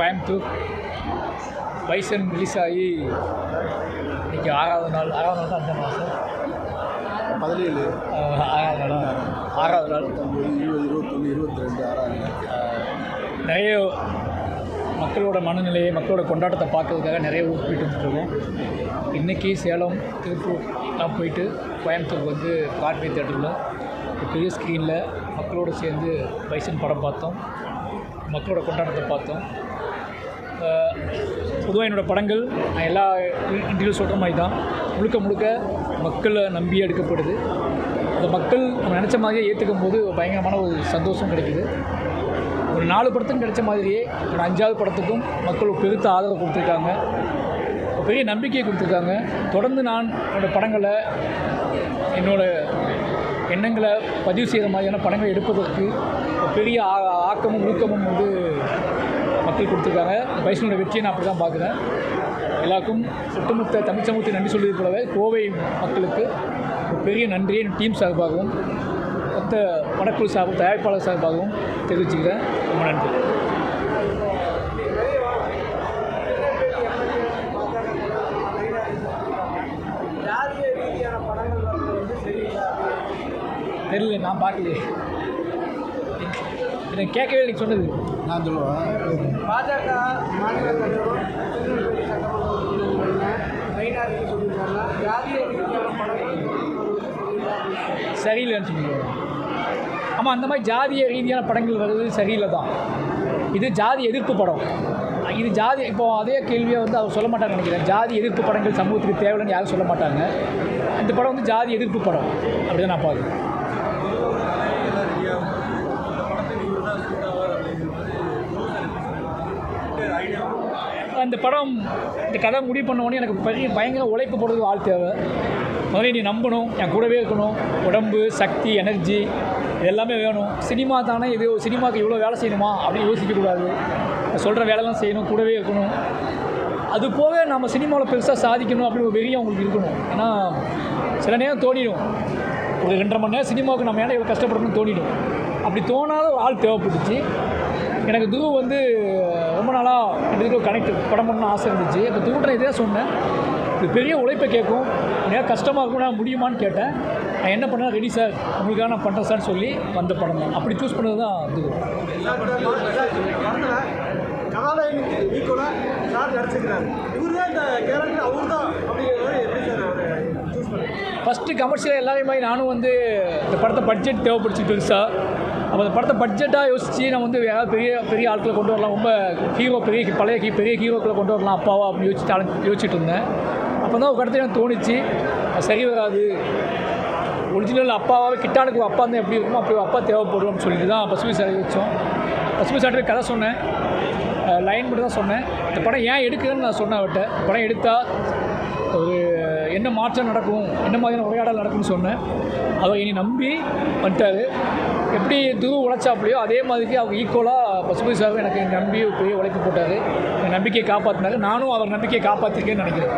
Coimbatore. Bison release ஆகி இன்றைக்கி ஆறாவது நாள் ஆறாவது நாள் தான் அந்த மாதம். பதினேழு. ஆறாவது நாள். ஆறாவது நாள். இருபது இருபத்தொன்று இருபத்தி ரெண்டு ஆறாவது ஆஹ், நிறைய மக்களோட மனநிலையை மக்களோட கொண்டாட்டத்தை பார்க்கறதுக்காக நிறைய ஊர் போயிட்டு வந்துருக்கோம். இன்றைக்கி சேலம் திருப்பூர் எல்லாம் போயிட்டு கோயம்புத்தூர் வந்து பார்ட்வே தேட்டரில் பெரிய ஸ்க்ரீனில் மக்களோடு சேர்ந்து பைசன் படம் பார்த்தோம். மக்களோட கொண்டாட்டத்தை பார்த்தோம். பொதுவாக என்னோடய படங்கள் நான் எல்லா இன்டர்வியூ சொல்கிற மாதிரி தான் முழுக்க முழுக்க மக்களை நம்பி எடுக்கப்படுது. அந்த மக்கள் நம்ம நினச்ச மாதிரியே ஏற்றுக்கும் போது பயங்கரமான ஒரு சந்தோஷம் கிடைக்குது. ஒரு நாலு படத்துக்கும் கிடைச்ச மாதிரியே ஒரு அஞ்சாவது படத்துக்கும் மக்கள் ஒரு பெருத்த ஆதரவு கொடுத்துருக்காங்க. பெரிய நம்பிக்கையை கொடுத்துருக்காங்க. தொடர்ந்து நான் என்னோடய படங்களை என்னோடய எண்ணங்களை பதிவு செய்கிற மாதிரியான படங்களை எடுப்பதற்கு ஒரு பெரிய ஆ- ஆக்கமும் ஊக்கமும் வந்து மக்கள் கொடுத்துருக்காங்க. வைஷ்ணவோட வெற்றியை நான் அப்படி தான் பார்க்குறேன். எல்லாருக்கும் ஒட்டுமொத்த தமிழ் சமூகத்தை நன்றி சொல்வது போலவே கோவை மக்களுக்கு ஒரு பெரிய நன்றியை டீம் சார்பாகவும் மொத்த படக்குழு சார்பு தயாரிப்பாளர் சார்பாகவும் தெரிவிச்சுக்கிறேன். ரொம்ப நன்றி ஜாதிய ரீதியான படங்கள் வர்றது வந்து சரியில்லை தெரியல நான் பார்க்கலையே. எனக்கு கேட்கவே இல்லை நீ சொன்னது. நான் சொல்லுவேன் பாஜக மாநில தலைவரும் திருநெல்வேலி சட்டமன்ற உறுப்பினர் மைனாரிட்டி சொல்லியிருக்காங்க ஜாதிய ரீதியான படங்கள் சரியில்லைன்னு சொல்லிடுவாங்க ஆமாம் அந்த மாதிரி ஜாதிய ரீதியான படங்கள் வருது சரியில்லை தான் இது ஜாதி எதிர்ப்பு படம். இது ஜாதி இப்போ அதே கேள்வியை வந்து அவர் சொல்ல மாட்டாங்க நினைக்கிறேன். ஜாதி எதிர்ப்பு படங்கள் சமூகத்துக்கு தேவைன்னு யாரும் சொல்ல மாட்டாங்க. இந்த படம் வந்து ஜாதி எதிர்ப்பு படம். அப்படி தான் நான் பார்க்குறேன். அந்த படம் இந்த கதை முடிவு பண்ண உடனே எனக்கு பெரிய பயங்கர உழைப்பு போடுறது ஆள் தேவை. முதல்ல நீ நம்பணும் என் கூடவே இருக்கணும். உடம்பு சக்தி எனர்ஜி எல்லாமே வேணும். சினிமா தானே இது சினிமாவுக்கு இவ்வளோ வேலை செய்யணுமா? அப்படின்னு யோசிக்கக்கூடாது சொல்கிற வேலைலாம் செய்யணும் கூடவே இருக்கணும். அது போக நம்ம சினிமாவில் பெருசாக சாதிக்கணும் அப்படின்னு ஒரு வெறியும் அவங்களுக்கு இருக்கணும். ஏன்னா சில நேரம் தோணிடும். ஒரு ரெண்டரை மணி நேரம் சினிமாவுக்கு நம்ம ஏன்னா இவ்வளோ கஷ்டப்படணும்னு தோணிடும். அப்படி தோணாத ஒரு ஆள் தேவைப்பட்டுச்சு. எனக்கு துருவ் வந்து ரொம்ப நாளாக இதுக்கு கனெக்ட் படம் பண்ணணும்னு ஆசை இருந்துச்சு. இப்போ தூட்டுற இதே சொன்னேன். இது பெரிய உழைப்பை கேட்கும். நிறையா கஷ்டமாக இருக்கும் நான் முடியுமான்னு கேட்டேன். நான் என்ன பண்ணேன் ரெடி சார் உங்களுக்காக நான் பண்ணுறேன் சார்னு சொல்லி வந்த படம் தான். அப்படி சூஸ் பண்ணது தான் துரு கதாநாயகனுக்கு ஈக்குவலாக சார் இவர் தான் இந்த கேரக்டர் அவர் தான் அப்படிங்கிறத எப்படி சார் அவர் சூஸ் பண்ணுறாரு ஃபஸ்ட்டு கமர்ஷியல் எல்லாரையும் மாதிரி நானும் வந்து இந்த படத்தை பட்ஜெட் தேவைப்படுச்சு பெருசாக அப்போ அந்த படத்தை பட்ஜெட்டாக யோசித்து நான் வந்து யாராவது பெரிய பெரிய ஆட்களை கொண்டு வரலாம். ரொம்ப ஹீரோ பெரிய பழைய ஹீ- பெரிய ஹீரோக்களை கொண்டு வரலாம் அப்பாவா அப்படின்னு யோசிச்சு யோசிச்சுட்டு இருந்தேன். அப்போ தான் ஒரு கடத்தில் எனக்கு தோணுச்சு சரி வராது. ஒரிஜினல் அப்பாவாகவே கிட்டானுக்கு அப்பா தான் எப்படி இருக்குமோ அப்படி அப்பா தேவைப்படும் அப்படின்னு சொல்லிட்டு தான் பசுமை சார் வச்சோம் பசுமை சார்ட்டு கதை சொன்னேன். லைன் மட்டும் தான் சொன்னேன். இந்த படம் ஏன் எடுக்குதுன்னு நான் சொன்னேன் அவர்கிட்ட. படம் எடுத்தால் ஒரு என்ன மாற்றம் நடக்கும் என்ன மாதிரியான உரையாடல் நடக்கும்னு சொன்னேன். அவர் என்னை நம்பி வந்துட்டார். எப்படி துரு உழைச்சாப்லையோ அதே மாதிரிக்கு அவர் ஈக்குவலாக பசுபதி சார் எனக்கு நம்பி ஒரு பெரிய உழைப்பு போட்டார். என் நம்பிக்கையை காப்பாற்றினாரு நானும் அவர் நம்பிக்கையை காப்பாற்றிருக்கேன்னு நினைக்கிறேன்.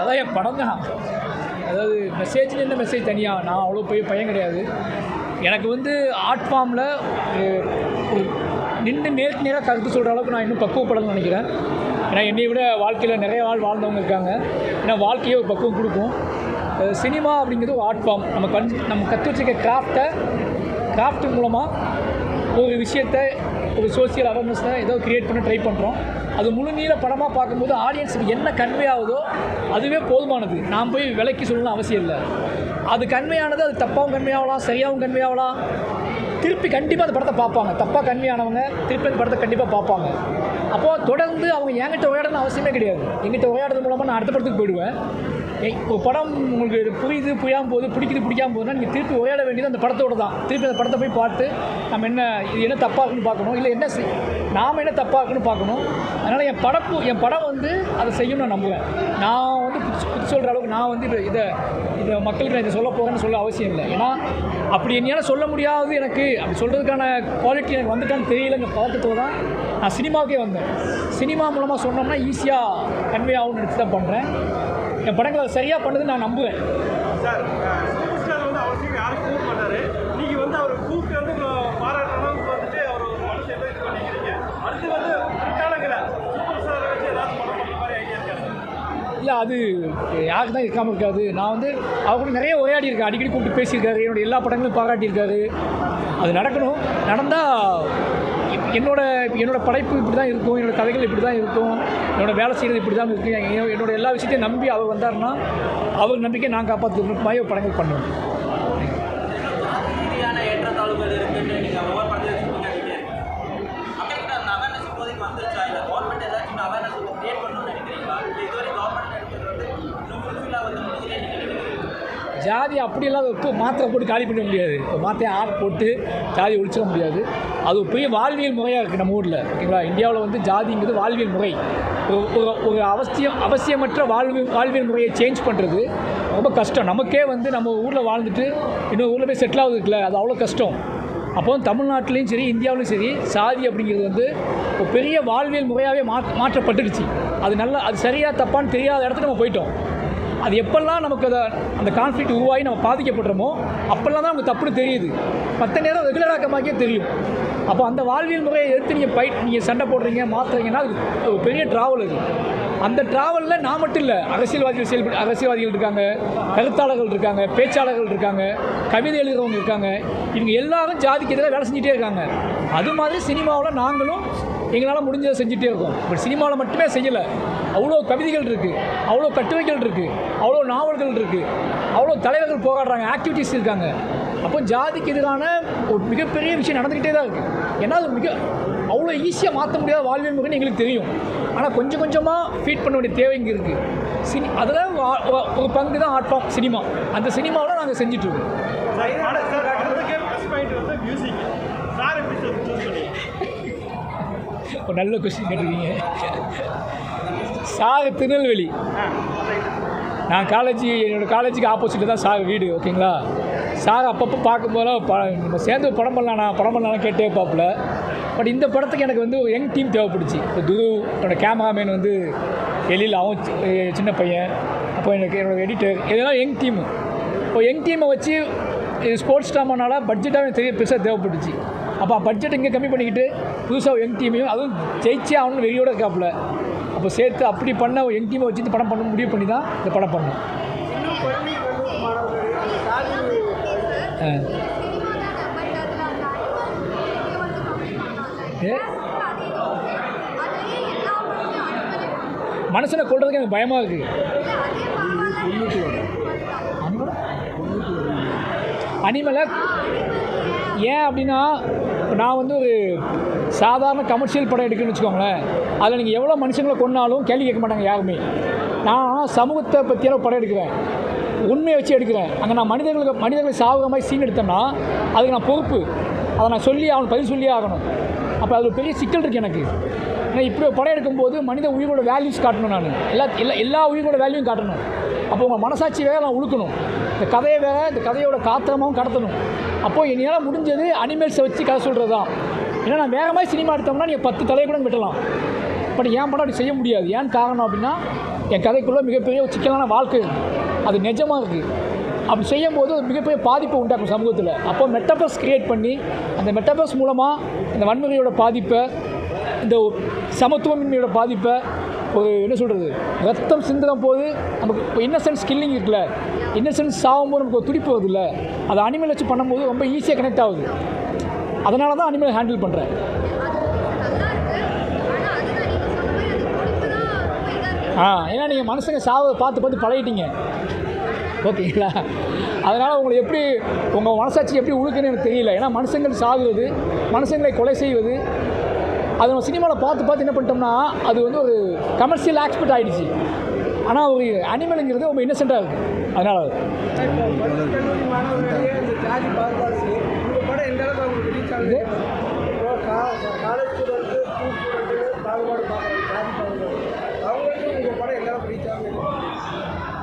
அதான் என் படம் தான். அதாவது மெசேஜ்னு என்ன மெசேஜ் தனியாக நான் அவ்வளோ போய் பையன் கிடையாது. எனக்கு வந்து ஆர்ட் ஃபார்மில் நின்று நேருக்கு நேராக கருத்து சொல்கிற அளவுக்கு நான் இன்னும் பக்குவப்படணும்னு நினைக்கிறேன். ஏன்னா என்னை விட வாழ்க்கையில் நிறைய ஆள் வாழ்ந்தவங்க இருக்காங்க. ஏன்னா வாழ்க்கையே ஒரு பக்குவம் கொடுக்கும். சினிமா அப்படிங்கிறது ஒரு ஆர்ட் ஃபார்ம் நம்ம கண் நம்ம கற்று வச்சிருக்க கிராஃப்டை கிராஃப்ட் மூலமாக ஒரு விஷயத்தை ஒரு சோசியல் அவேர்னஸை ஏதோ கிரியேட் பண்ண ட்ரை பண்ணுறோம் அது முழுநீள படமாக பார்க்கும்போது ஆடியன்ஸுக்கு என்ன கன்வே ஆகுதோ அதுவே போதுமானது. நான் போய் விலைக்கு சொல்லணும்னு அவசியம் இல்லை. அது கன்மையானது அது தப்பாகவும் கண்மையாகலாம் சரியாகவும் கண்மையாகலாம் திருப்பி கண்டிப்பாக அந்த படத்தை பார்ப்பாங்க. தப்பாக கண்மையானவங்க திருப்பி அந்த படத்தை கண்டிப்பாக பார்ப்பாங்க. அப்போது தொடர்ந்து அவங்க என்கிட்ட விளையாடணும் அவசியமே கிடையாது. எங்கிட்ட உரையாடுறது மூலமாக நான் அடுத்த படத்துக்கு போயிடுவேன். ஏய், ஒரு படம் உங்களுக்கு புரியுது புரியாமல் போகுது பிடிக்குது பிடிக்காமல் போகுதுன்னா நீங்கள் திருப்பி உரையாட வேண்டியது அந்த படத்தோட தான். திருப்பி அந்த படத்தை போய் பார்த்து நம்ம என்ன இது என்ன தப்பாக இருக்குன்னு பார்க்கணும். இல்லை என்ன செய்- என்ன தப்பாக இருக்குன்னு பார்க்கணும். அதனால் என் படப்பு என் படம் வந்து அதை செய்யும் நான் நம்புவேன். நான் சொல்கிற அளவுக்கு நான் வந்து இதை இதை இதை மக்களுக்கு நான் இதை சொல்ல போகிறேன்னு சொல்ல அவசியம் இல்லை. ஏன்னா அப்படி என்னால் சொல்ல முடியாது எனக்கு. அப்படி சொல்கிறதுக்கான குவாலிட்டி எனக்கு வந்துட்டான்னு தெரியலங்க பதட்டத்தோடு தான் நான் சினிமாவுக்கே வந்தேன். சினிமா மூலமாக சொன்னோம்னா ஈஸியாக கன்வே ஆகும்னு நினச்சி தான் பண்ணுறேன் என் படங்களை சரியாக பண்ணதுன்னு நான் நம்புவேன் சார் சூப்பர் ஸ்டார் வந்து அவர் சீக்கிரம் யாரும் கூப்பிட மாட்டாரு நீங்க வந்து அவர் கூப்பிட்டு வந்து உங்களை பாராட்டணும் வந்துட்டு அவர் ஒரு மனசு எப்படி இது பண்ணிக்கிறீங்க அடுத்து வந்து பிற்காலங்கள சூப்பர் ஸ்டார் வச்சு ஏதாச்சும் படம் பண்ணுற மாதிரி ஐடியா இருக்கா சார் இல்லை அது யாருக்கு தான் இருக்காமல் இருக்காது. நான் வந்து அவர் கூட நிறைய உரையாடி இருக்கேன். அடிக்கடி கூப்பிட்டு பேசியிருக்காரு. என்னோட எல்லா படங்களும் பாராட்டியிருக்காரு. அது நடக்கணும். நடந்தால் என்னோட என்னோட படைப்பு இப்படி தான் இருக்கும். என்னோட கதைகள் இப்படி தான் இருக்கும். என்னோட வேலை செய்கிறது இப்படி தான் இருக்கும் என்னோடய என்னோட எல்லா விஷயத்தையும் நம்பி அவர் வந்தாருன்னா அவர் நம்பிக்கை நான் காப்பாற்றுற மாதிரி பண்ணணும் படங்கள் பண்ணுவேன். ஜாதி அப்படி இப்போ மாத்திரை போட்டு காலி பண்ண முடியாது. இப்போ மாத்திரை ஆட் போட்டு ஜாதி ஒழிச்சிட முடியாது. அது ஒரு பெரிய வாழ்வியல் முறையாக இருக்குது நம்ம ஊரில். ஓகேங்களா? இந்தியாவில் வந்து ஜாதிங்கிறது வாழ்வியல் முறை. ஒரு ஒரு ஒரு அவசியம் அவசியமற்ற வாழ்வு வாழ்வியல் முறையை சேஞ்ச் பண்ணுறது ரொம்ப கஷ்டம். நமக்கே வந்து நம்ம ஊரில் வாழ்ந்துட்டு இன்னொரு ஊரில் போய் செட்டில் ஆகுதுக்குல அது அவ்வளோ கஷ்டம். அப்போ தமிழ்நாட்டிலையும் சரி இந்தியாவிலையும் சரி சாதி அப்படிங்கிறது வந்து ஒரு பெரிய வாழ்வியல் முறையாகவே மா மாற்றப்பட்டுடுச்சு. அது நல்லா அது சரியாக தப்பான்னு தெரியாத இடத்துல நம்ம போயிட்டோம். அது எப்பெல்லாம் நமக்கு அதை அந்த கான்ஃப்ளிக்ட் உருவாகி நம்ம பாதிக்கப்படுறோமோ அப்போல்லாம் தான் நமக்கு தப்புன்னு தெரியுது. மற்ற நேரம் ரெகுலராக்கமாக்கே தெரியும். அப்போ அந்த வாழ்வியல் முறையை எடுத்து நீங்கள் பை நீங்கள் சண்டை போடுறீங்க மாற்றுறீங்கன்னா அது ஒரு பெரிய ட்ராவல் அது. அந்த ட்ராவலில் நான் மட்டும் இல்லை அரசியல்வாதிகள் செயல்பட அரசியல்வாதிகள் இருக்காங்க கருத்தாளர்கள் இருக்காங்க பேச்சாளர்கள் இருக்காங்க கவிதை எழுதுறவங்க இருக்காங்க. இவங்க எல்லாரும் ஜாதிக்கு எதிராக வேலை செஞ்சுட்டே இருக்காங்க. அது மாதிரி சினிமாவில் நாங்களும் எங்களால் முடிஞ்சதை செஞ்சுட்டே இருக்கோம். பட் சினிமாவில் மட்டுமே செய்யலை. அவ்வளோ கவிதைகள் இருக்குது அவ்வளோ கட்டுரைகள் இருக்குது அவ்வளோ நாவல்கள் இருக்குது அவ்வளோ தலைவர்கள் போராடுறாங்க. ஆக்டிவிட்டீஸ் இருக்காங்க. அப்போ ஜாதிக்கு எதிரான ஒரு மிகப்பெரிய விஷயம் நடந்துக்கிட்டே தான் இருக்குது ஏன்னா அது மிக அவ்வளோ ஈஸியாக மாற்ற முடியாத வாழ்வியல் முறைன்னு எங்களுக்கு தெரியும். ஆனால் கொஞ்சம் கொஞ்சமாக ஃபீட் பண்ண வேண்டிய தேவை இங்கே இருக்குது சினி அதில் ஒரு பங்கு தான் ஆர்ட் ஃபார்ம் சினிமா அந்த சினிமாவில் நாங்கள் செஞ்சிட்ருக்கோம் ஒரு நல்ல கொஸ்டின் கேட்டிருக்கீங்க. சாக திருநெல்வேலி. நான் காலேஜ் என்னோடய காலேஜுக்கு ஆப்போசிட்டில் தான் சாக வீடு ஓகேங்களா சாக அப்பப்போ பார்க்கும்போதெல்லாம் ப நம்ம சேர்ந்து படம் பண்ணலாம்ண்ணா படம் பண்ணலாம் கேட்டே பார்ப்பல பட் இந்த படத்துக்கு எனக்கு வந்து ஒரு யங் டீம் தேவைப்படுச்சு. இப்போ துரு என்னோட கேமராமேன் வந்து எழில் அவன் சின்ன பையன். அப்போ எனக்கு என்னோட எடிட்டர் இதெல்லாம் யங் டீமு இப்போ யங் டீமை வச்சு ஸ்போர்ட்ஸ் டாமனால பட்ஜெட்டாக தெரிய பெருசாக தேவைப்பட்டுச்சு அப்போ பட்ஜெட் இங்கே கம்மி பண்ணிக்கிட்டு புதுசாக யங் டீமையும் அதுவும் ஜெயிச்சே ஆகணும்னு வெளியோட இருக்காப்புல. அப்போ சேர்த்து அப்படி பண்ண ஒரு யங் டீமை வச்சு இந்த படம் பண்ண முடிவு பண்ணி தான் இந்த படம் பண்ணோம். மனசில் கொள்றதுக்கு எனக்கு பயமாக இருக்குது அனிமலை? ஏன் அப்படின்னா நான் வந்து ஒரு சாதாரண கமர்ஷியல் படம் எடுக்கணும்னு வச்சுக்கோங்களேன். அதில் நீங்கள் எவ்வளோ மனுஷங்களை கொன்னாலும் கேள்வி கேட்க மாட்டாங்க யாருமே. நான் ஆனால் சமூகத்தை பற்றியான படம் எடுக்கிறேன். உண்மையை வச்சு எடுக்கிறேன். அங்கே நான் மனிதர்களுக்கு மனிதர்களை சாகுற மாதிரி சீன் எடுத்தேன்னா அதுக்கு நான் பொறுப்பு. அதை நான் சொல்லி அவனுக்கு பதில் சொல்லியே ஆகணும். அப்போ அது பெரிய சிக்கல் இருக்குது எனக்கு. ஏன்னா இப்படி படம் எடுக்கும்போது மனித உயிரோட வேல்யூஸ் காட்டணும் நான். எல்லா எல்லா எல்லா உயிரோட வேல்யூவும் காட்டணும். அப்போ உங்கள் மனசாட்சி வேறு நான் உழுக்கணும். இந்த கதையை வேற இந்த கதையோட காத்திரமாகவும் கடத்தணும். அப்போது என்னால் முடிஞ்சது அனிமல்ஸை வச்சு கதை சொல்கிறது தான் ஏன்னா நான் வேகமாக சினிமா எடுத்தோம்னா நீங்கள் பத்து தலையை கூட வெட்டலாம். பட் ஏன் படம் அப்படி செய்ய முடியாது. ஏன் காரணம் அப்படின்னா என் கதைக்குள்ளே மிகப்பெரிய ஒரு சிக்கலான வாழ்க்கை. அது நிஜமாக இருக்குது அப்படி செய்யும்போது அது மிகப்பெரிய பாதிப்பை உண்டாக்கும் சமூகத்தில். அப்போ மெட்டபஸ் க்ரியேட் பண்ணி அந்த மெட்டபஸ் மூலமாக இந்த வன்முறையோட பாதிப்பை இந்த சமத்துவமின்மையோட பாதிப்பை ஒரு என்ன சொல்கிறது ரத்தம் சிந்துற போது நமக்கு இப்போ இன்னசென்ஸ் கில்லிங் இருக்குல்ல. இன்னசென்ஸ் சாகும்போது நமக்கு ஒரு துடிப்பு வருதுல்ல. அதை அனிமல் வச்சு பண்ணும்போது ரொம்ப ஈஸியாக கனெக்ட் ஆகுது. அதனால தான் அனிமல் ஹேண்டில் பண்ணுறேன் ஆ ஏன்னா நீங்கள் மனுஷங்க சாவை பார்த்து பார்த்து பழகிட்டீங்க. ஓகேங்களா? அதனால் உங்களை எப்படி உங்கள் மனசாட்சி எப்படி உழுக்குன்னு எனக்கு தெரியல. ஏன்னா மனுஷங்கள் சாகுவது மனுஷங்களை கொலை செய்வது அது நம்ம சினிமாவில் பார்த்து பார்த்து என்ன பண்ணிட்டோம்னா அது வந்து ஒரு கமர்ஷியல் ஆக்ஸ்பெக்ட் ஆகிடுச்சு ஆனால் ஒரு அனிமலுங்கிறது ரொம்ப இன்னசென்ட்டாக இருக்குது அதனால். அது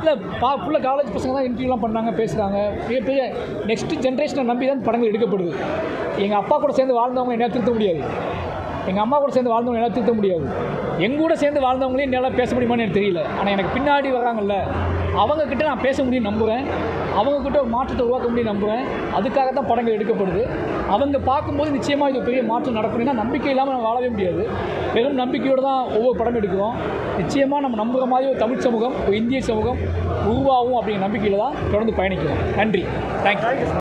இல்லை பா ஃபுல்லாக காலேஜ் பசங்க தான் இன்டர்வியூலாம் பண்ணாங்க பேசுகிறாங்க மிகப்பெரிய நெக்ஸ்ட் ஜென்ரேஷனை நம்பி தான் படங்கள் எடுக்கப்படுது. எங்கள் அப்பா கூட சேர்ந்து வாழ்ந்தவங்க என்ன திருத்த முடியாது. எங்கள் அம்மா கூட சேர்ந்து வாழ்ந்தவங்க என்னால் திருத்த முடியாது. எங்க கூட சேர்ந்து வாழ்ந்தவங்களையும் என்னால் பேச முடியுமான்னு எனக்கு தெரியல. ஆனால் எனக்கு பின்னாடி வராங்கல்ல அவங்கக்கிட்ட நான் பேச முடியும் நம்புகிறேன் அவங்கக்கிட்ட ஒரு மாற்றத்தை உருவாக்க முடியும் நம்புகிறேன் அதுக்காக தான் படங்கள் எடுக்கப்படுது. அவங்க பார்க்கும்போது நிச்சயமாக இது பெரிய மாற்றம் நடக்கணும்னா நம்பிக்கை இல்லாமல் நம்ம வாழவே முடியாது. வெறும் நம்பிக்கையோடு தான் ஒவ்வொரு படம் எடுக்கிறோம். நிச்சயமாக நம்ம நம்புகிற மாதிரி ஒரு தமிழ் சமூகம் ஒரு இந்திய சமூகம் உருவாகும் அப்படிங்கிற நம்பிக்கையில் தான் தொடர்ந்து பயணிக்கிறோம். நன்றி. தேங்க்யூ